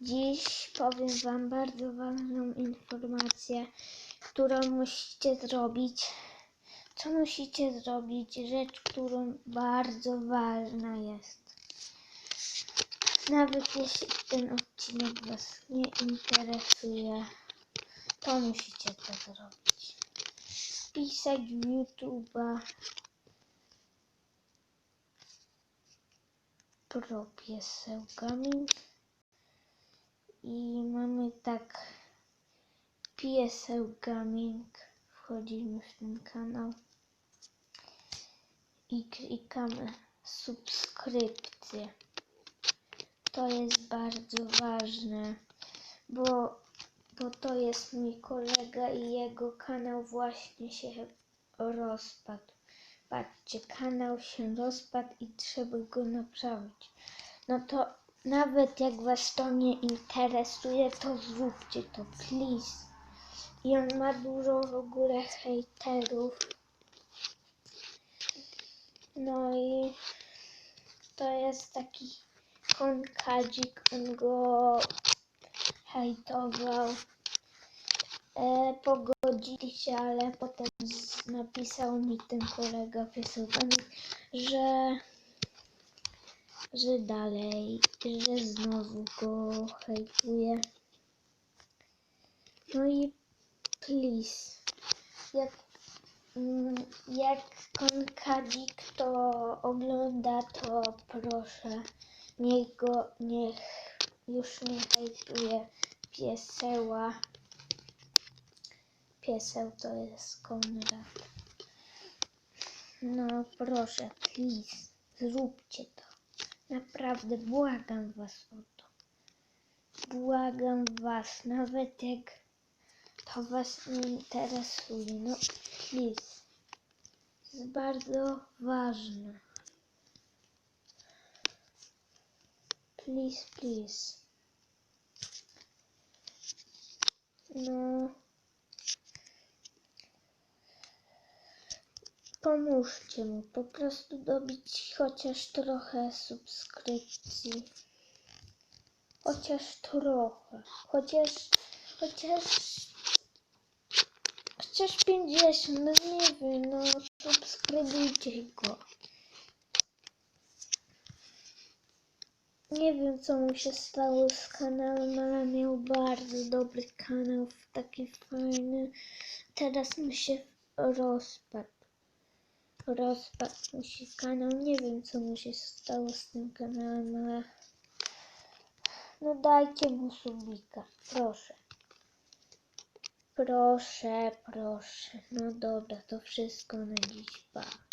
Dziś powiem Wam bardzo ważną informację, którą musicie zrobić. Co musicie zrobić? Rzecz, którą bardzo ważna jest. Nawet jeśli ten odcinek Was nie interesuje, to musicie to zrobić. Wpisać w YouTube'a Pro Pieseł Gaming i mamy tak Pieseł Gaming. Wchodzimy w ten kanał. I klikamy subskrypcję. To jest bardzo ważne bo, bo to jest mój kolega i jego kanał właśnie się rozpadł. Patrzcie kanał się rozpadł i trzeba go naprawić. No to nawet jak was to nie interesuje, to zróbcie to, please. I on ma dużo w ogóle hejterów. No i to jest taki konkadzik, on go hejtował. E, pogodzili się, ale potem napisał mi ten kolega piosenki, że że dalej, że znowu go hejtuje. No i please, jak, mm, jak konkadzik to ogląda, to proszę, niech go, niech już nie hejtuje pieseła. Pieseł to jest Konrad. No proszę, please, zróbcie to. Naprawdę błagam was o to. Błagam was, nawet jak to was nie interesuje. No, please. Jest bardzo ważne. Please, please. No. Pomóżcie mu po prostu dobić chociaż trochę subskrypcji. Chociaż trochę. Chociaż. Chociaż. Chociaż 50, no nie wiem, no subskrybujcie go. Nie wiem co mu się stało z kanałem, ale miał bardzo dobry kanał, taki fajny. Teraz mu się rozpadł rozpadł się kanał. Nie wiem, co mu się stało z tym kanałem, ale no dajcie mu subika, proszę. Proszę, proszę. No dobra, to wszystko na dziś. Pa.